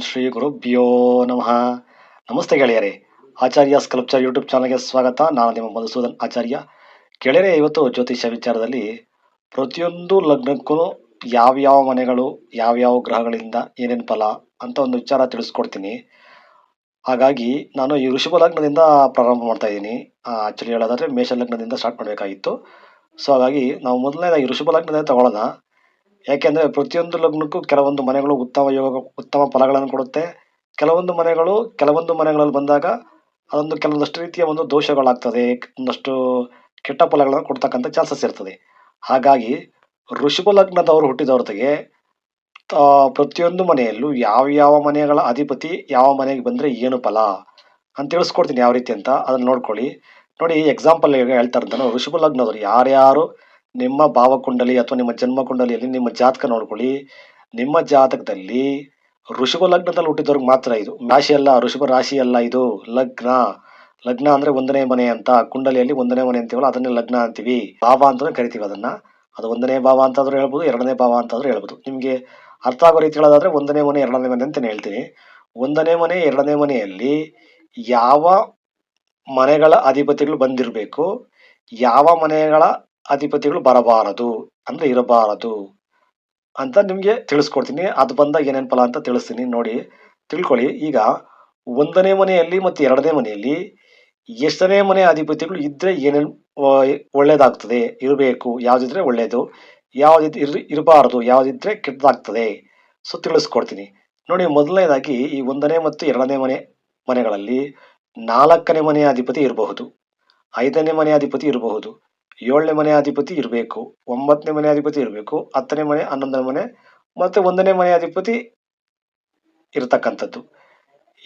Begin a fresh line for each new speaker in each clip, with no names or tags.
ಶ್ರೀ ಗುರುಭ್ಯೋ ನಮಃ. ನಮಸ್ತೆ ಗೆಳೆಯರೇ. ಆಚಾರ್ಯ ಸ್ಕಲ್ಪ್ಚರ್ ಯೂಟ್ಯೂಬ್ ಚಾನಲ್ಗೆ ಸ್ವಾಗತ. ನಾನು ನಿಮ್ಮ ಮಧುಸೂದನ್ ಆಚಾರ್ಯ. ಗೆಳೆಯರೇ, ಇವತ್ತು ಜ್ಯೋತಿಷ್ಯ ವಿಚಾರದಲ್ಲಿ ಪ್ರತಿಯೊಂದು ಲಗ್ನಕ್ಕೂ ಯಾವ್ಯಾವ ಮನೆಗಳು, ಯಾವ್ಯಾವ ಗ್ರಹಗಳಿಂದ ಏನೇನು ಫಲ ಅಂತ ಒಂದು ವಿಚಾರ ತಿಳಿಸ್ಕೊಡ್ತೀನಿ. ಹಾಗಾಗಿ ನಾನು ಈ ಋಷಭ ಲಗ್ನದಿಂದ ಪ್ರಾರಂಭ ಮಾಡ್ತಾ ಇದ್ದೀನಿ. ಆ್ಯಕ್ಚುಲಿ ಹೇಳೋದಾದರೆ ಮೇಷ ಲಗ್ನದಿಂದ ಸ್ಟಾರ್ಟ್ ಮಾಡಬೇಕಾಗಿತ್ತು. ಸೊ ಹಾಗಾಗಿ ನಾವು ಮೊದಲನೇದಾಗಿ ಋಷಭ ಲಗ್ನದಿಂದ ತಗೊಳ್ಳೋಣ. ಯಾಕೆಂದರೆ ಪ್ರತಿಯೊಂದು ಲಗ್ನಕ್ಕೂ ಕೆಲವೊಂದು ಮನೆಗಳು ಉತ್ತಮ ಯೋಗ, ಉತ್ತಮ ಫಲಗಳನ್ನು ಕೊಡುತ್ತೆ. ಕೆಲವೊಂದು ಮನೆಗಳು ಕೆಲವೊಂದು ಮನೆಗಳಲ್ಲಿ ಬಂದಾಗ ಅದೊಂದು ಕೆಲವೊಂದಷ್ಟು ರೀತಿಯ ಒಂದು ದೋಷಗಳಾಗ್ತದೆ. ಒಂದಷ್ಟು ಕೆಟ್ಟ ಫಲಗಳನ್ನು ಕೊಡ್ತಕ್ಕಂಥ ಚಾನ್ಸಸ್ ಇರ್ತದೆ. ಹಾಗಾಗಿ ಋಷಭ ಲಗ್ನದವರು ಹುಟ್ಟಿದವ್ರಿಗೆ ಪ್ರತಿಯೊಂದು ಮನೆಯಲ್ಲೂ ಯಾವ ಯಾವ ಮನೆಗಳ ಅಧಿಪತಿ ಯಾವ ಮನೆಗೆ ಬಂದರೆ ಏನು ಫಲ ಅಂತ ತಿಳಿಸ್ಕೊಡ್ತೀನಿ ಯಾವ ರೀತಿ ಅಂತ. ಅದನ್ನು ನೋಡ್ಕೊಳ್ಳಿ. ನೋಡಿ ಎಕ್ಸಾಂಪಲ್ ಹೇಳ್ತಾರಂತ ಋಷಭ ಲಗ್ನದವರು ಯಾರ್ಯಾರು ನಿಮ್ಮ ಭಾವಕುಂಡಲಿ ಅಥವಾ ನಿಮ್ಮ ಜನ್ಮ ಕುಂಡಲಿಯಲ್ಲಿ ನಿಮ್ಮ ಜಾತಕ ನೋಡ್ಕೊಳ್ಳಿ. ನಿಮ್ಮ ಜಾತಕದಲ್ಲಿ ಋಷಭ ಲಗ್ನದಲ್ಲಿ ಹುಟ್ಟಿದವ್ರಿಗೆ ಮಾತ್ರ ಇದು. ರಾಶಿ ಅಲ್ಲ ಋಷಭ ರಾಶಿ ಅಲ್ಲ ಇದು. ಲಗ್ನ. ಲಗ್ನ ಅಂದ್ರೆ ಒಂದನೇ ಮನೆ ಅಂತ. ಕುಂಡಲಿಯಲ್ಲಿ ಒಂದನೇ ಮನೆ ಅಂತೀವಲ್ಲ, ಅದನ್ನೇ ಲಗ್ನ ಅಂತೀವಿ. ಭಾವ ಅಂತಾನೆ ಕರಿತೀವಿ ಅದನ್ನ. ಅದು ಒಂದನೇ ಭಾವ ಅಂತಾದ್ರೂ ಹೇಳ್ಬೋದು, ಎರಡನೇ ಭಾವ ಅಂತಾದ್ರೂ ಹೇಳ್ಬೋದು. ನಿಮ್ಗೆ ಅರ್ಥ ಆಗೋ ರೀತಿ ಹೇಳೋದಾದ್ರೆ ಒಂದನೇ ಮನೆ, ಎರಡನೇ ಮನೆ ಅಂತ ಹೇಳ್ತೀನಿ. ಒಂದನೇ ಮನೆ, ಎರಡನೇ ಮನೆಯಲ್ಲಿ ಯಾವ ಮನೆಗಳ ಅಧಿಪತಿಗಳು ಬಂದಿರಬೇಕು? ಯಾವ ಮನೆಗಳ ಅಧಿಪತಿಗಳು ಬರಬಾರದು ಅಂದ್ರೆ ಇರಬಾರದು ಅಂತ ನಿಮಗೆ ತಿಳಿಸ್ಕೊಡ್ತೀನಿ. ಅದು ಬಂದಾಗ ಏನೇನು ಫಲ ಅಂತ ತಿಳಿಸ್ತೀನಿ. ನೋಡಿ, ತಿಳ್ಕೊಳ್ಳಿ. ಈಗ ಒಂದನೇ ಮನೆಯಲ್ಲಿ ಮತ್ತು ಎರಡನೇ ಮನೆಯಲ್ಲಿ ಎಷ್ಟನೇ ಮನೆ ಅಧಿಪತಿಗಳು ಇದ್ರೆ ಏನೇನು ಒಳ್ಳೇದಾಗ್ತದೆ, ಇರಬೇಕು. ಯಾವುದಿದ್ರೆ ಒಳ್ಳೇದು, ಯಾವುದಿದ್ ಇರ್, ಇರಬಾರದು, ಯಾವುದಿದ್ರೆ ಕೆಟ್ಟದಾಗ್ತದೆ. ಸೊ ತಿಳಿಸ್ಕೊಡ್ತೀನಿ. ನೋಡಿ, ಮೊದಲನೇದಾಗಿ ಈ ಒಂದನೇ ಮತ್ತು ಎರಡನೇ ಮನೆ, ಮನೆಗಳಲ್ಲಿ ನಾಲ್ಕನೇ ಮನೆಯ ಅಧಿಪತಿ ಇರಬಹುದು, ಐದನೇ ಮನೆ ಅಧಿಪತಿ ಇರಬಹುದು ಏಳನೇ ಮನೆ ಅಧಿಪತಿ ಇರಬೇಕು, ಒಂಬತ್ತನೇ ಮನೆ ಅಧಿಪತಿ ಇರಬೇಕು, ಹತ್ತನೇ ಮನೆ, ಹನ್ನೊಂದನೇ ಮನೆ ಮತ್ತೆ ಒಂದನೇ ಮನೆ ಅಧಿಪತಿ ಇರತಕ್ಕಂಥದ್ದು.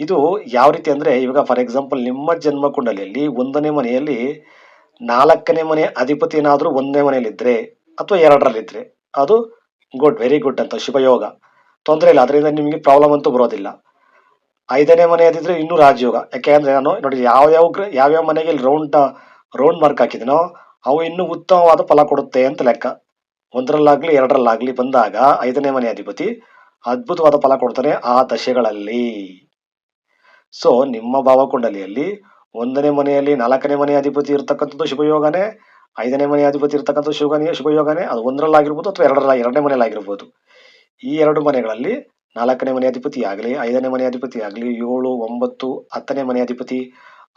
ಇದು ಯಾವ ರೀತಿ ಅಂದ್ರೆ ಇವಾಗ ಫಾರ್ ಎಕ್ಸಾಂಪಲ್ ನಿಮ್ಮ ಜನ್ಮ ಕುಂಡಲಿಯಲ್ಲಿ ಒಂದನೇ ಮನೆಯಲ್ಲಿ ನಾಲ್ಕನೇ ಮನೆ ಅಧಿಪತಿ ಏನಾದರೂ ಒಂದನೇ ಮನೆಯಲ್ಲಿದ್ದರೆ ಅಥವಾ ಎರಡರಲ್ಲಿದ್ದರೆ ಅದು ಗುಡ್ ವೆರಿ ಗುಡ್ ಅಂತ ಶುಭಯೋಗ ತೊಂದರೆ ಇಲ್ಲ, ಅದರಿಂದ ನಿಮಗೆ ಪ್ರಾಬ್ಲಮ್ ಅಂತೂ ಬರೋದಿಲ್ಲ. ಐದನೇ ಮನೆ ಅದಿದ್ರೆ ಇನ್ನೂ ರಾಜಯೋಗ. ಯಾಕೆ ಅಂದರೆ ನಾನು ನೋಡಿ ಯಾವ ಯಾವ ಯಾವ್ಯಾವ ಮನೆಗೆ ರೌಂಡ್ ರೌಂಡ್ ಮಾರ್ಕ್ ಹಾಕಿದನೋ ಅವು ಇನ್ನೂ ಉತ್ತಮವಾದ ಫಲ ಕೊಡುತ್ತೆ ಅಂತ ಲೆಕ್ಕ. ಒಂದರಲ್ಲಾಗಲಿ, ಎರಡರಲ್ಲಾಗಲಿ ಬಂದಾಗ ಐದನೇ ಮನೆ ಅಧಿಪತಿ ಅದ್ಭುತವಾದ ಫಲ ಕೊಡ್ತಾನೆ ಆ ದಶೆಗಳಲ್ಲಿ. ಸೊ ನಿಮ್ಮ ಭಾವಕುಂಡಲಿಯಲ್ಲಿ ಒಂದನೇ ಮನೆಯಲ್ಲಿ ನಾಲ್ಕನೇ ಮನೆ ಅಧಿಪತಿ ಇರತಕ್ಕಂಥದ್ದು ಶುಭಯೋಗನೇ, ಐದನೇ ಮನೆ ಅಧಿಪತಿ ಇರತಕ್ಕಂಥ ಶುಭನೇ, ಶುಭಯೋಗನೇ, ಅದು ಒಂದರಲ್ಲಾಗಿರ್ಬೋದು ಅಥವಾ ಎರಡರ ಎರಡನೇ ಮನೆಯಲ್ಲಾಗಿರ್ಬೋದು. ಈ ಎರಡು ಮನೆಗಳಲ್ಲಿ ನಾಲ್ಕನೇ ಮನೆ ಅಧಿಪತಿ ಆಗಲಿ, ಐದನೇ ಮನೆ ಅಧಿಪತಿ ಆಗಲಿ, ಏಳು, ಒಂಬತ್ತು, ಹತ್ತನೇ ಮನೆ ಅಧಿಪತಿ,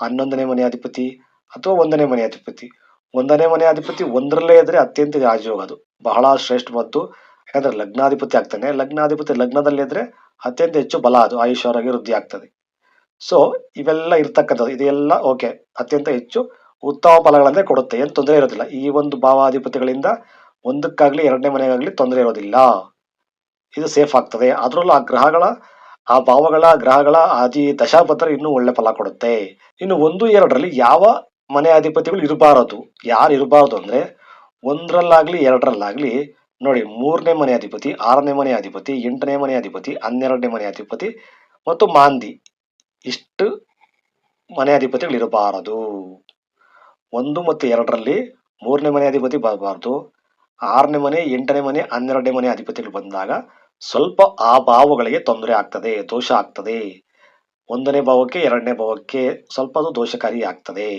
ಹನ್ನೊಂದನೇ ಮನೆ ಅಧಿಪತಿ ಅಥವಾ ಒಂದನೇ ಮನೆ ಅಧಿಪತಿ. ಒಂದನೇ ಮನೆ ಅಧಿಪತಿ ಒಂದರಲ್ಲೇ ಇದ್ರೆ ಅತ್ಯಂತ ರಾಜಯೋಗ ಅದು. ಬಹಳ ಶ್ರೇಷ್ಠ ಮತ್ತು ಯಾಕಂದ್ರೆ ಲಗ್ನಾಧಿಪತಿ ಆಗ್ತಾನೆ. ಲಗ್ನಾಧಿಪತಿ ಲಗ್ನದಲ್ಲಿ ಇದ್ರೆ ಅತ್ಯಂತ ಹೆಚ್ಚು ಬಲ ಅದು. ಆಯುಷ್ಯವಾಗಿ ವೃದ್ಧಿ ಆಗ್ತದೆ. ಸೊ ಇವೆಲ್ಲ ಇರ್ತಕ್ಕಂಥದ್ದು. ಇದೆಲ್ಲ ಓಕೆ ಅತ್ಯಂತ ಹೆಚ್ಚು ಉತ್ತಮ ಫಲಗಳನ್ನೇ ಕೊಡುತ್ತೆ. ಏನು ತೊಂದರೆ ಇರೋದಿಲ್ಲ. ಈ ಒಂದು ಭಾವಾಧಿಪತಿಗಳಿಂದ ಒಂದಕ್ಕಾಗಲಿ ಎರಡನೇ ಮನೆಗಾಗಲಿ ತೊಂದರೆ ಇರೋದಿಲ್ಲ. ಇದು ಸೇಫ್ ಆಗ್ತದೆ. ಅದರಲ್ಲೂ ಆ ಗ್ರಹಗಳ, ಆ ಭಾವಗಳ, ಗ್ರಹಗಳ ಆದಿ ದಶಾಪತ್ರ ಇನ್ನೂ ಒಳ್ಳೆ ಫಲ ಕೊಡುತ್ತೆ. ಇನ್ನು ಒಂದು, ಎರಡರಲ್ಲಿ ಯಾವ ಮನೆ ಅಧಿಪತಿಗಳು ಇರಬಾರದು. ಯಾರು ಇರಬಾರದು ಅಂದ್ರೆ ಒಂದರಲ್ಲಾಗ್ಲಿ, ಎರಡರಲ್ಲಾಗ್ಲಿ ನೋಡಿ ಮೂರನೇ ಮನೆ ಅಧಿಪತಿ, ಆರನೇ ಮನೆ ಅಧಿಪತಿ, ಎಂಟನೇ ಮನೆ ಅಧಿಪತಿ, ಹನ್ನೆರಡನೇ ಮನೆ ಅಧಿಪತಿ ಮತ್ತು ಮಾಂದಿ. ಇಷ್ಟು ಮನೆ ಅಧಿಪತಿಗಳು ಇರಬಾರದು. ಒಂದು ಮತ್ತು ಎರಡರಲ್ಲಿ ಮೂರನೇ ಮನೆ ಅಧಿಪತಿ ಬರಬಾರ್ದು. ಆರನೇ ಮನೆ, ಎಂಟನೇ ಮನೆ, ಹನ್ನೆರಡನೇ ಮನೆ ಅಧಿಪತಿಗಳು ಬಂದಾಗ ಸ್ವಲ್ಪ ಆ ಭಾವಗಳಿಗೆ ತೊಂದರೆ ಆಗ್ತದೆ, ದೋಷ ಆಗ್ತದೆ. ಒಂದನೇ ಭಾವಕ್ಕೆ, ಎರಡನೇ ಭಾವಕ್ಕೆ ಸ್ವಲ್ಪ ಅದು ದೋಷಕಾರಿ ಆಗ್ತದೆ.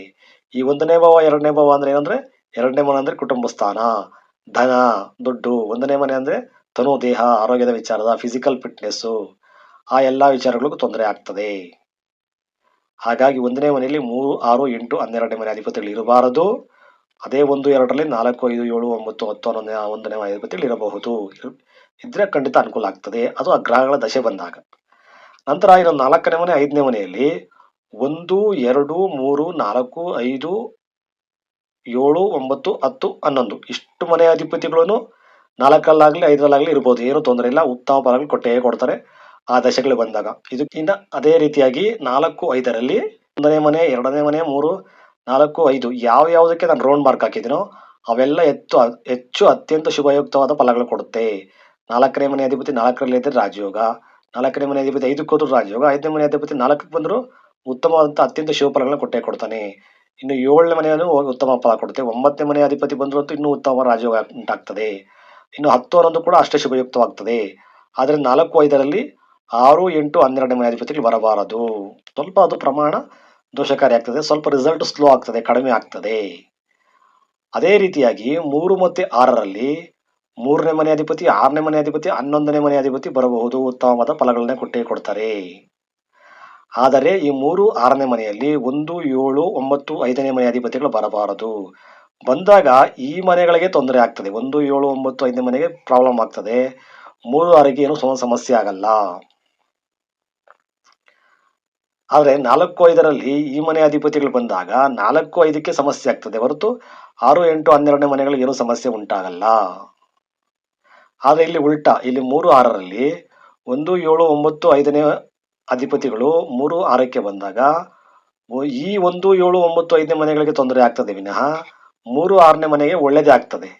ಈ ಒಂದನೇ ಭಾವ, ಎರಡನೇ ಭಾವ ಅಂದ್ರೆ ಏನಂದ್ರೆ, ಎರಡನೇ ಮನೆ ಅಂದ್ರೆ ಕುಟುಂಬ ಸ್ಥಾನ ಧನ, ದುಡ್ಡು, ಒಂದನೇ ಮನೆ ಅಂದ್ರೆ ತನು, ದೇಹ, ಆರೋಗ್ಯದ ವಿಚಾರದ ಫಿಸಿಕಲ್ ಫಿಟ್ನೆಸ್ಸು ಆ ಎಲ್ಲ ವಿಚಾರಗಳಿಗೂ ತೊಂದರೆ ಆಗ್ತದೆ. ಹಾಗಾಗಿ ಒಂದನೇ ಮನೆಯಲ್ಲಿ ಮೂರು, ಆರು, ಎಂಟು, ಹನ್ನೆರಡನೇ ಮನೆ ಅಧಿಪತಿಗಳು ಇರಬಾರದು. ಅದೇ ಒಂದು, ಎರಡರಲ್ಲಿ ನಾಲ್ಕು, ಐದು, ಏಳು, ಒಂಬತ್ತು, ಹತ್ತು ಹನ್ನೊಂದನೇ ಒಂದನೇ ಮನೆ ಅಧಿಪತಿಗಳು ಇರಬಹುದು. ಇದ್ರೆ ಖಂಡಿತ ಅನುಕೂಲ ಆಗ್ತದೆ. ಅದು ಆ ಗ್ರಹಗಳ ದಶೆ ಬಂದಾಗ. ನಂತರ ಇನ್ನೊಂದು ನಾಲ್ಕನೇ ಮನೆ, ಐದನೇ ಮನೆಯಲ್ಲಿ ಒಂದು, ಎರಡು, ಮೂರು, ನಾಲ್ಕು, ಐದು, ಏಳು, ಒಂಬತ್ತು, ಹತ್ತು, ಹನ್ನೊಂದು. ಇಷ್ಟು ಮನೆ ಅಧಿಪತಿಗಳನ್ನು ನಾಲ್ಕಲ್ಲಾಗಲಿ, ಐದರಲ್ಲಾಗಲಿ ಇರ್ಬೋದು. ಏನು ತೊಂದರೆ ಇಲ್ಲ. ಉತ್ತಮ ಫಲಗಳು ಕೊಟ್ಟೇ ಕೊಡ್ತಾರೆ ಆ ದಶೆಗಳು ಬಂದಾಗ. ಇದಕ್ಕಿಂತ ಅದೇ ರೀತಿಯಾಗಿ ನಾಲ್ಕು, ಐದರಲ್ಲಿ ಒಂದನೇ ಮನೆ, ಎರಡನೇ ಮನೆ, ಮೂರು, ನಾಲ್ಕು, ಐದು ಯಾವ ಯಾವುದಕ್ಕೆ ನಾನು ರೌಂಡ್ ಮಾರ್ಕ್ ಹಾಕಿದ್ದೀನೋ ಅವೆಲ್ಲ ಹೆಚ್ಚು ಹೆಚ್ಚು ಅತ್ಯಂತ ಶುಭಯುಕ್ತವಾದ ಫಲಗಳು ಕೊಡುತ್ತೆ. ನಾಲ್ಕನೇ ಮನೆ ಅಧಿಪತಿ ನಾಲ್ಕರಲ್ಲಿ ಇದ್ದರೆ ರಾಜಯೋಗ. ನಾಲ್ಕನೇ ಮನೆ ಅಧಿಪತಿ ಐದಕ್ಕೆ ಹೋದ್ರು ರಾಜಯೋಗ. ಐದನೇ ಮನೆ ಅಧಿಪತಿ ನಾಲ್ಕಕ್ಕೆ ಬಂದರೂ ಉತ್ತಮವಾದಂಥ ಅತ್ಯಂತ ಶುಭ ಫಲಗಳನ್ನು ಕೊಟ್ಟೇ ಕೊಡ್ತಾನೆ. ಇನ್ನು ಏಳನೇ ಮನೆಯನ್ನು ಉತ್ತಮ ಫಲ ಕೊಡುತ್ತೆ. ಒಂಬತ್ತನೇ ಮನೆ ಅಧಿಪತಿ ಬಂದರೂ ಅಂತೂ ಇನ್ನೂ ಉತ್ತಮ ರಾಜಯೋಗ ಉಂಟಾಗ್ತದೆ. ಇನ್ನು ಹತ್ತು ಹನ್ನೊಂದು ಕೂಡ ಅಷ್ಟೇ ಶುಭಯುಕ್ತವಾಗ್ತದೆ. ಆದರೆ ನಾಲ್ಕು ಐದರಲ್ಲಿ ಆರು, ಎಂಟು, ಹನ್ನೆರಡನೇ ಮನೆ ಅಧಿಪತಿಗಳು ಬರಬಾರದು. ಸ್ವಲ್ಪ ಅದು ಪ್ರಮಾಣ ದೋಷಕಾರಿ ಆಗ್ತದೆ. ಸ್ವಲ್ಪ ರಿಸಲ್ಟ್ ಸ್ಲೋ ಆಗ್ತದೆ, ಕಡಿಮೆ ಆಗ್ತದೆ. ಅದೇ ರೀತಿಯಾಗಿ ಮೂರು ಮತ್ತು ಆರರಲ್ಲಿ ಮೂರನೇ ಮನೆ ಅಧಿಪತಿ, ಆರನೇ ಮನೆ ಅಧಿಪತಿ, ಹನ್ನೊಂದನೇ ಮನೆ ಅಧಿಪತಿ ಬರಬಹುದು. ಉತ್ತಮವಾದ ಫಲಗಳನ್ನೇ ಕೊಟ್ಟೇ ಕೊಡ್ತಾರೆ. ಆದರೆ ಈ ಮೂರು ಆರನೇ ಮನೆಯಲ್ಲಿ ಒಂದು, ಏಳು, ಒಂಬತ್ತು, ಐದನೇ ಮನೆ ಅಧಿಪತಿಗಳು ಬರಬಾರದು. ಬಂದಾಗ ಈ ಮನೆಗಳಿಗೆ ತೊಂದರೆ ಆಗ್ತದೆ. ಒಂದು, ಏಳು, ಒಂಬತ್ತು, ಐದನೇ ಮನೆಗೆ ಪ್ರಾಬ್ಲಮ್ ಆಗ್ತದೆ. ಮೂರು ಆರಿಗೆ ಏನು ಸಮ- ಸಮಸ್ಯೆ ಆಗಲ್ಲ. ಆದರೆ ನಾಲ್ಕು, ಐದರಲ್ಲಿ ಈ ಮನೆ ಅಧಿಪತಿಗಳು ಬಂದಾಗ ನಾಲ್ಕು, ಐದಕ್ಕೆ ಸಮಸ್ಯೆ ಆಗ್ತದೆ. ಹೊರತು ಆರು, ಎಂಟು, ಹನ್ನೆರಡನೇ ಮನೆಗಳಿಗೆ ಏನು ಸಮಸ್ಯೆ ಉಂಟಾಗಲ್ಲ. ಆದರೆ ಇಲ್ಲಿ ಉಲ್ಟಾ, ಇಲ್ಲಿ ಮೂರು, ಆರರಲ್ಲಿ ಒಂದು, ಏಳು, ಒಂಬತ್ತು, ಐದನೇ ಅಧಿಪತಿಗಳು ಮೂರು ಆರಕ್ಕೆ ಬಂದಾಗ ಈ ಒಂದು ಏಳು ಒಂಬತ್ತು ಐದನೇ ಮನೆಗಳಿಗೆ ತೊಂದರೆ ಆಗ್ತದೆ ವಿನಃ, ಮೂರು ಆರನೇ ಮನೆಗೆ ಒಳ್ಳೇದೇ ಆಗ್ತದೆ.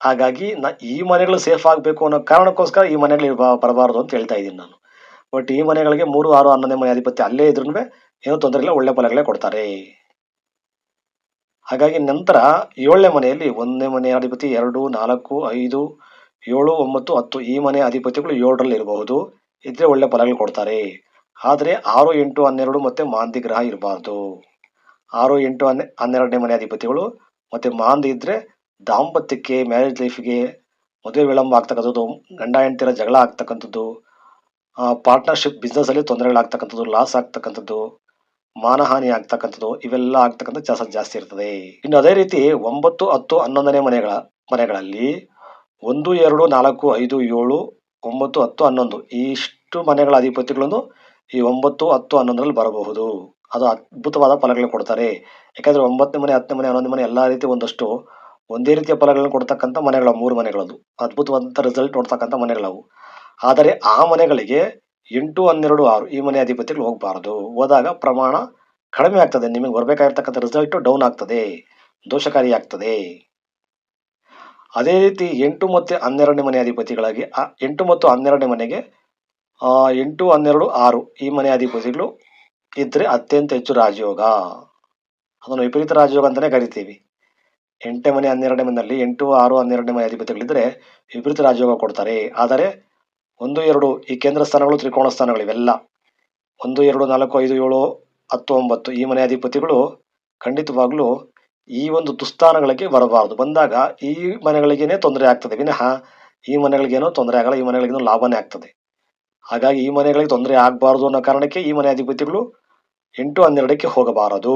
ಹಾಗಾಗಿ ನ ಈ ಮನೆಗಳು ಸೇಫ್ ಆಗಬೇಕು ಅನ್ನೋ ಕಾರಣಕ್ಕೋಸ್ಕರ ಈ ಮನೆಗಳು ಬರಬಾರದು ಅಂತ ಹೇಳ್ತಾ ಇದ್ದೀನಿ ನಾನು. ಬಟ್ ಈ ಮನೆಗಳಿಗೆ ಮೂರು ಆರು ಹನ್ನೊಂದನೇ ಮನೆ ಅಧಿಪತಿ ಅಲ್ಲೇ ಇದ್ರೂ ಏನು ತೊಂದರೆ ಇಲ್ಲ, ಒಳ್ಳೆ ಫಲಗಳೇ ಕೊಡ್ತಾರೆ. ಹಾಗಾಗಿ ನಂತರ ಏಳನೇ ಮನೆಯಲ್ಲಿ ಒಂದನೇ ಮನೆ ಅಧಿಪತಿ ಎರಡು ನಾಲ್ಕು ಐದು ಏಳು, ಒಂಬತ್ತು, ಹತ್ತು ಈ ಮನೆ ಅಧಿಪತಿಗಳು ಏಳರಲ್ಲಿ ಇರಬಹುದು. ಇದ್ರೆ ಒಳ್ಳೆ ಫಲಗಳು ಕೊಡ್ತಾರೆ. ಆದರೆ ಆರು, ಎಂಟು, ಹನ್ನೆರಡು ಮತ್ತೆ ಮಾಂದಿ ಗ್ರಹ ಇರಬಾರ್ದು. ಆರು, ಎಂಟು, ಹನ್ನೆ, ಹನ್ನೆರಡನೇ ಮನೆ ಅಧಿಪತಿಗಳು ಮತ್ತೆ ಮಾಂದಿ ಇದ್ದರೆ ದಾಂಪತ್ಯಕ್ಕೆ ಮ್ಯಾರೇಜ್ ಲೈಫ್ಗೆ ಮದುವೆ ವಿಳಂಬ ಆಗ್ತಕ್ಕಂಥದ್ದು, ಗಂಡ ಹೆಂಡತಿರ ಜಗಳ ಆಗ್ತಕ್ಕಂಥದ್ದು ಪಾರ್ಟ್ನರ್ಶಿಪ್ ಬಿಸ್ನೆಸ್ಸಲ್ಲಿ ತೊಂದರೆಗಳಾಗ್ತಕ್ಕಂಥದ್ದು ಲಾಸ್ ಆಗ್ತಕ್ಕಂಥದ್ದು, ಮಾನಹಾನಿ ಆಗ್ತಕ್ಕಂಥದ್ದು, ಇವೆಲ್ಲ ಆಗ್ತಕ್ಕಂಥ ಚಾನ್ಸಸ್ ಜಾಸ್ತಿ ಇರ್ತದೆ. ಇನ್ನು ಅದೇ ರೀತಿ ಒಂಬತ್ತು, ಹತ್ತು, ಹನ್ನೊಂದನೇ ಮನೆಗಳ ಮನೆಗಳಲ್ಲಿ ಒಂದು, ಎರಡು, ನಾಲ್ಕು, ಐದು, ಏಳು, ಒಂಬತ್ತು, ಹತ್ತು, ಹನ್ನೊಂದು. ಇಷ್ಟು ಮನೆಗಳ ಅಧಿಪತಿಗಳನ್ನು ಈ ಒಂಬತ್ತು, ಹತ್ತು, ಹನ್ನೊಂದರಲ್ಲಿ ಬರಬಹುದು. ಅದು ಅದ್ಭುತವಾದ ಫಲಗಳು ಕೊಡ್ತಾರೆ. ಯಾಕೆಂದರೆ ಒಂಬತ್ತನೇ ಮನೆ, ಹತ್ತನೇ ಮನೆ ಹನ್ನೊಂದನೇ ಮನೆ ಎಲ್ಲಾ ರೀತಿ ಒಂದಷ್ಟು ಒಂದೇ ರೀತಿಯ ಫಲಗಳನ್ನು ಕೊಡ್ತಕ್ಕಂಥ ಮನೆಗಳ ಮೂರು ಮನೆಗಳದು. ಅದ್ಭುತವಾದಂಥ ರಿಸಲ್ಟ್ ನೋಡ್ತಕ್ಕಂಥ ಮನೆಗಳವು. ಆದರೆ ಆ ಮನೆಗಳಿಗೆ ಎಂಟು, ಹನ್ನೆರಡು, ಆರು ಈ ಮನೆ ಅಧಿಪತಿಗಳು ಹೋಗಬಾರದು. ಹೋದಾಗ ಪ್ರಮಾಣ ಕಡಿಮೆ ಆಗ್ತದೆ. ನಿಮಗೆ ಬರಬೇಕಾಗಿರ್ತಕ್ಕಂಥ ರಿಸಲ್ಟ್ ಡೌನ್ ಆಗ್ತದೆ. ದೋಷಕಾರಿ ಆಗ್ತದೆ. ಅದೇ ರೀತಿ ಎಂಟು ಮತ್ತು ಹನ್ನೆರಡನೇ ಮನೆ ಅಧಿಪತಿಗಳಾಗಿ, ಆ, ಎಂಟು ಮತ್ತು ಹನ್ನೆರಡನೇ ಮನೆಗೆ ಎಂಟು, ಹನ್ನೆರಡು, ಆರು ಈ ಮನೆ ಅಧಿಪತಿಗಳು ಇದ್ರೆ ಅತ್ಯಂತ ಹೆಚ್ಚು ರಾಜಯೋಗ. ಅದನ್ನು ವಿಪರೀತ ರಾಜಯೋಗ ಅಂತಾನೆ ಕರಿತೀವಿ. ಎಂಟನೇ ಮನೆ, ಹನ್ನೆರಡನೇ ಮನೆಯಲ್ಲಿ ಎಂಟು, ಆರು, ಹನ್ನೆರಡನೇ ಮನೆ ಅಧಿಪತಿಗಳಿದ್ರೆ ವಿಪರೀತ ರಾಜಯೋಗ ಕೊಡ್ತಾರೆ. ಆದರೆ ಒಂದು, ಎರಡು ಈ ಕೇಂದ್ರ ಸ್ಥಾನಗಳು ತ್ರಿಕೋಣ ಸ್ಥಾನಗಳು ಇವೆಲ್ಲ. ಒಂದು, ಎರಡು, ನಾಲ್ಕು, ಐದು, ಏಳು ಹತ್ತು ಒಂಬತ್ತು ಈ ಮನೆ ಅಧಿಪತಿಗಳು ಖಂಡಿತವಾಗ್ಲೂ ಈ ಒಂದು ದುಸ್ಥಾನಗಳಿಗೆ ಬರಬಾರದು. ಬಂದಾಗ ಈ ಮನೆಗಳಿಗೇನೆ ತೊಂದರೆ ಆಗ್ತದೆ. ವಿನಃ ಈ ಮನೆಗಳಿಗೇನೋ ತೊಂದರೆ ಆಗಲ್ಲ, ಈ ಮನೆಗಳಿಗೇನೋ ಲಾಭನೇ ಆಗ್ತದೆ. ಹಾಗಾಗಿ ಈ ಮನೆಗಳಿಗೆ ತೊಂದರೆ ಆಗಬಾರದು ಅನ್ನೋ ಕಾರಣಕ್ಕೆ ಈ ಮನೆ ಅಧಿಪತಿಗಳು ಎಂಟು ಹನ್ನೆರಡಕ್ಕೆ ಹೋಗಬಾರದು.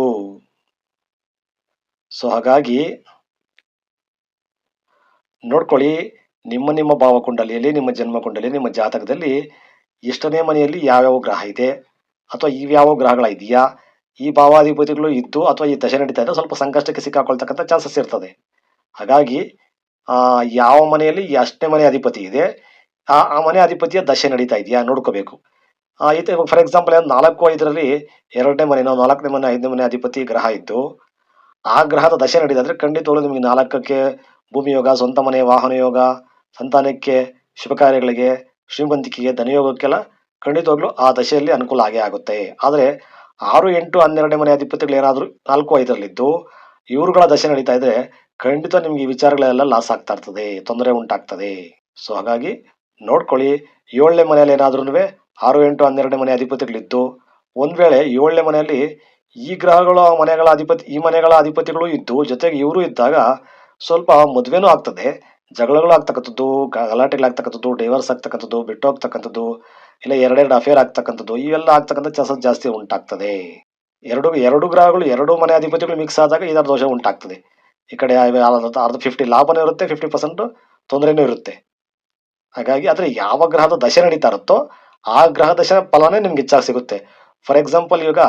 ಸೊ, ಹಾಗಾಗಿ ನೋಡ್ಕೊಳ್ಳಿ, ನಿಮ್ಮ ನಿಮ್ಮ ಭಾವಕುಂಡಲಿಯಲ್ಲಿ, ನಿಮ್ಮ ಜನ್ಮ ಕುಂಡಲಿ ನಿಮ್ಮ ಜಾತಕದಲ್ಲಿ ಎಷ್ಟನೇ ಮನೆಯಲ್ಲಿ ಯಾವ್ಯಾವ ಗ್ರಹ ಇದೆ? ಅಥವಾ ಇವ್ಯಾವ ಗ್ರಹಗಳ ಇದೆಯಾ ಈ ಭಾವಾಧಿಪತಿಗಳು ಇದ್ದು ಅಥವಾ ಈ ದಶೆ ನಡೀತಾ ಇದ್ದರೆ ಸ್ವಲ್ಪ ಸಂಕಷ್ಟಕ್ಕೆ ಸಿಕ್ಕಾಕೊಳ್ತಕ್ಕಂಥ ಚಾನ್ಸಸ್ ಇರ್ತದೆ. ಹಾಗಾಗಿ ಯಾವ ಮನೆಯಲ್ಲಿ ಎಷ್ಟನೇ ಮನೆ ಅಧಿಪತಿ ಇದೆ, ಆ ಆ ಮನೆ ಅಧಿಪತಿಯ ದಶೆ ನಡೀತಾ ಇದೆಯಾ ನೋಡ್ಕೋಬೇಕು. ಇದು ಫಾರ್ ಎಕ್ಸಾಂಪಲ್ ನಾಲ್ಕು, ಐದರಲ್ಲಿ ಎರಡನೇ ಮನೆ ನಾಲ್ಕನೇ ಮನೆ, ಐದನೇ ಮನೆ ಅಧಿಪತಿ ಗ್ರಹ ಇದ್ದು, ಆ ಗ್ರಹದ ದಶೆ ನಡೀತಾ ಇದ್ರೆ ಖಂಡಿತವಾಗ್ಲೂ ನಿಮಗೆ ನಾಲ್ಕಕ್ಕೆ ಭೂಮಿ ಯೋಗ, ಸ್ವಂತ ಮನೆ, ವಾಹನ ಯೋಗ, ಸಂತಾನಕ್ಕೆ, ಶುಭ ಕಾರ್ಯಗಳಿಗೆ, ಶ್ರೀಮಂತಿಕೆಗೆ, ಧನಯೋಗಕ್ಕೆಲ್ಲ ಖಂಡಿತವಾಗ್ಲೂ ಆ ದಶೆಯಲ್ಲಿ ಅನುಕೂಲ ಆಗೇ ಆಗುತ್ತೆ. ಆದರೆ ಆರು, ಎಂಟು, ಹನ್ನೆರಡನೇ ಮನೆ ಅಧಿಪತಿಗಳು ಏನಾದರೂ ನಾಲ್ಕು, ಐದರಲ್ಲಿದ್ದು ಇವರುಗಳ ದಶೆ ನಡೀತಾ ಇದ್ರೆ ಖಂಡಿತ ನಿಮ್ಗೆ ಈ ವಿಚಾರಗಳೆಲ್ಲ ಲಾಸ್ ಆಗ್ತಾ ಇರ್ತದೆ, ತೊಂದರೆ ಉಂಟಾಗ್ತದೆ. ಸೊ ಹಾಗಾಗಿ ನೋಡ್ಕೊಳ್ಳಿ. ಏಳನೇ ಮನೆಯಲ್ಲಿ ಏನಾದ್ರೂ ಆರು, ಎಂಟು, ಹನ್ನೆರಡನೇ ಮನೆ ಅಧಿಪತಿಗಳಿದ್ದು, ಒಂದ್ ವೇಳೆ ಏಳನೇ ಮನೆಯಲ್ಲಿ ಈ ಗ್ರಹಗಳ ಮನೆಗಳ ಅಧಿಪತಿ, ಈ ಮನೆಗಳ ಅಧಿಪತಿಗಳು ಇದ್ದು, ಜೊತೆಗೆ ಇವರು ಇದ್ದಾಗ ಸ್ವಲ್ಪ ಮದುವೆನೂ ಆಗ್ತದೆ. ಜಗಳಗಳು ಆಗ್ತಕ್ಕಂಥದ್ದು ಗಲಾಟೆಗಳು ಗಲಾಟೆಗಳಾಗ್ತಕ್ಕಂಥದ್ದು ಡೈವರ್ಸ್ ಆಗ್ತಕ್ಕಂಥದ್ದು, ಬಿಟ್ಟು ಹೋಗ್ತಕ್ಕಂಥದ್ದು. ಇಲ್ಲ ಎರಡೆರಡು ಅಫೇರ್ ಆಗ್ತಕ್ಕಂಥದ್ದು, ಇವೆಲ್ಲ ಆಗ್ತಕ್ಕಂಥ ಚಾನ್ಸಸ್ ಜಾಸ್ತಿ ಉಂಟಾಗ್ತದೆ. ಎರಡು ಎರಡು ಗ್ರಹಗಳು, ಎರಡು ಮನೆ ಅಧಿಪತಿಗಳು ಮಿಕ್ಸ್ ಆದಾಗ ಇದರ ದೋಷ ಉಂಟಾಗ್ತದೆ. ಈ ಕಡೆ ಅರ್ಧ ಫಿಫ್ಟಿ ಲಾಭನೂ ಇರುತ್ತೆ ಫಿಫ್ಟಿ ಪರ್ಸೆಂಟ್ ತೊಂದರೆನೂ ಇರುತ್ತೆ. ಹಾಗಾಗಿ ಆದರೆ ಯಾವ ಗ್ರಹದ ದಶೆ ನಡೀತಾ ಇರುತ್ತೋ ಆ ಗ್ರಹ ದಶೆ ಫಲನೇ ನಿಮ್ಗೆ ಹೆಚ್ಚಾಗಿ ಸಿಗುತ್ತೆ. ಫಾರ್ ಎಕ್ಸಾಂಪಲ್ ಈಗ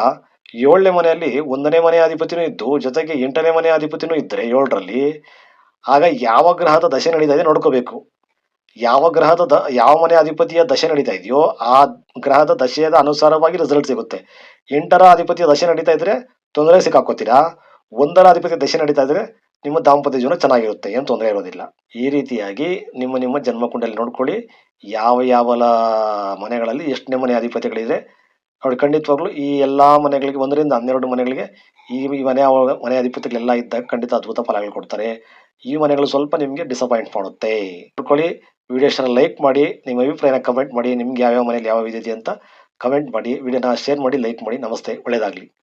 ಏಳನೇ ಮನೆಯಲ್ಲಿ ಒಂದನೇ ಮನೆ ಅಧಿಪತಿನೂ ಇದ್ದು, ಜೊತೆಗೆ ಎಂಟನೇ ಮನೆ ಅಧಿಪತಿನೂ ಇದ್ದರೆ ಏಳರಲ್ಲಿ, ಆಗ ಯಾವ ಗ್ರಹದ ದಶೆ ನಡೀತಾ ಇದೆ ನೋಡ್ಕೋಬೇಕು. ಯಾವ ಗ್ರಹದ ದ, ಯಾವ ಮನೆ ಅಧಿಪತಿಯ ದಶೆ ನಡೀತಾ ಇದೆಯೋ ಆ ಗ್ರಹದ ದಶೆಯ ಅನುಸಾರವಾಗಿ ರಿಸಲ್ಟ್ ಸಿಗುತ್ತೆ. ಎಂಟರ ಅಧಿಪತಿಯ ದಶೆ ನಡೀತಾ ಇದ್ರೆ ತೊಂದರೆ ಸಿಕ್ಕಾಕೋತೀರಾ? ಒಂದರ ಅಧಿಪತಿಯ ದಶೆ ನಡೀತಾ ಇದ್ರೆ ನಿಮ್ಮ ದಾಂಪತ್ಯ ಜೀವನ ಚೆನ್ನಾಗಿರುತ್ತೆ ಏನು ತೊಂದರೆ ಇರೋದಿಲ್ಲ. ಈ ರೀತಿಯಾಗಿ ನಿಮ್ಮ ನಿಮ್ಮ ಜನ್ಮಕುಂಡಲ್ಲಿ ನೋಡ್ಕೊಳ್ಳಿ, ಯಾವ ಯಾವ ಮನೆಗಳಲ್ಲಿ ಎಷ್ಟನೇ ಮನೆ ಅಧಿಪತಿಗಳಿದೆ ನೋಡಿ ಖಂಡಿತವಾಗ್ಲೂ ಈ ಎಲ್ಲ ಮನೆಗಳಿಗೆ, ಒಂದರಿಂದ ಹನ್ನೆರಡು ಮನೆಗಳಿಗೆ ಈ ಮನೆ ಮನೆ ಅಧಿಪತಿಗಳೆಲ್ಲ ಇದ್ದಾಗ ಖಂಡಿತ ಅದ್ಭುತ ಫಲಗಳು ಕೊಡ್ತಾರೆ. ಈ ಮನೆಗಳು ಸ್ವಲ್ಪ ನಿಮಗೆ ಡಿಸಪಾಯಿಂಟ್ ಮಾಡುತ್ತೆ. ನೋಡ್ಕೊಳ್ಳಿ ವಿಡಿಯೋಸ್ನ ಲೈಕ್ ಮಾಡಿ, ನಿಮ್ಮ ಅಭಿಪ್ರಾಯನ ಕಮೆಂಟ್ ಮಾಡಿ, ನಿಮ್ಗೆ ಯಾವ್ಯಾವ ಮನೇಲಿ ಯಾವ ಇದೆ ಅಂತ ಕಮೆಂಟ್ ಮಾಡಿ, ವಿಡಿಯೋನ ಶೇರ್ ಮಾಡಿ ಲೈಕ್ ಮಾಡಿ, ನಮಸ್ತೆ ಒಳ್ಳೆಯದಾಗಲಿ